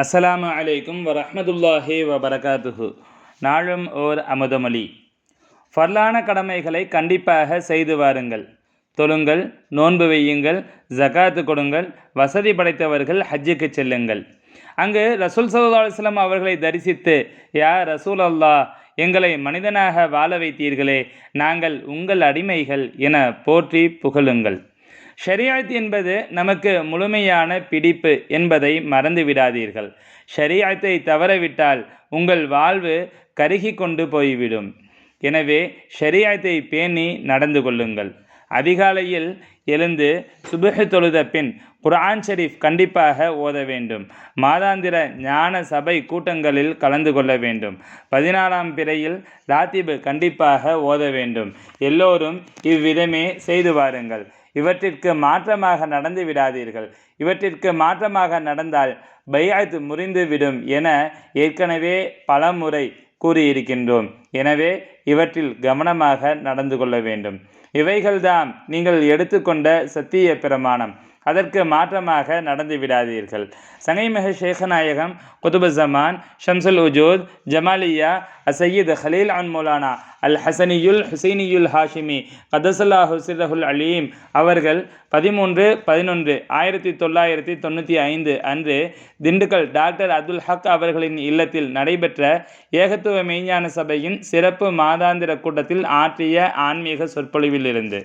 அஸ்ஸலாமு அலைக்கும் வரஹ்மத்துல்லாஹி வபரகாத்துஹு. நாளும் ஓர் அமுதமொழி. ஃபர்லான கடமைகளை கண்டிப்பாக செய்து வாருங்கள். தொழுங்கள் நோன்பு வையுங்கள் ஜகாத்து கொடுங்கள் வசதி படைத்தவர்கள் ஹஜ்ஜுக்கு செல்லுங்கள். அங்கு ரசூல் சல்லா அவர்களை தரிசித்து யா ரசூல் அல்லா எங்களை மனிதனாக வாழ வைத்தீர்களே நாங்கள் உங்கள் அடிமைகள் என போற்றி புகழுங்கள். ஷரியாத் என்பது நமக்கு முழுமையான பிடிப்பு என்பதை மறந்து விடாதீர்கள். ஷரியாத்தை தவறவிட்டால் உங்கள் வாழ்வு கருகி கொண்டு போய்விடும். எனவே ஷரியாத்தை பேணி நடந்து கொள்ளுங்கள். அதிகாலையில் எழுந்து சுபஹ் தொழுத பின் குர்ஆன் ஷெரீஃப் கண்டிப்பாக ஓத வேண்டும். மாதாந்திர ஞான சபை கூட்டங்களில் கலந்து கொள்ள வேண்டும். பதினாறாம் பிறையில் ராத்திபு கண்டிப்பாக ஓத வேண்டும். எல்லோரும் இவ்விதமே செய்து வாருங்கள். இவற்றிற்கு மாற்றமாக நடந்து விடாதீர்கள். இவற்றிற்கு மாற்றமாக நடந்தால் பையாத்து முறிந்துவிடும் என ஏற்கனவே பலமுறை கூறியிருக்கின்றோம். எனவே இவற்றில் கவனமாக நடந்து கொள்ள வேண்டும். இவைகள்தான் நீங்கள் எடுத்துக்கொண்ட சத்திய பிரமாணம். அதற்கு மாற்றமாக நடந்து விடாதீர்கள். சங்கைமிக ஷேகநாயகம் குதுபுசமான் ஷம்சுல் உஜூத் ஜமாலியா அசையீத் ஹலீல் அன் மௌலானா அல் ஹசனியுல் ஹுசைனியுல் ஹாஷிமி கதசல்லா ஹுசிரஹுல் அலீம் அவர்கள் பதிமூன்று பதினொன்று ஆயிரத்தி தொள்ளாயிரத்தி தொண்ணூற்றி ஐந்து அன்று திண்டுக்கல் டாக்டர் அப்துல் ஹக் அவர்களின் இல்லத்தில் நடைபெற்ற ஏகத்துவ மெய்ஞான சபையின் சிறப்பு மாதாந்திர கூட்டத்தில் ஆற்றிய ஆன்மீக சொற்பொழிவிலிருந்து.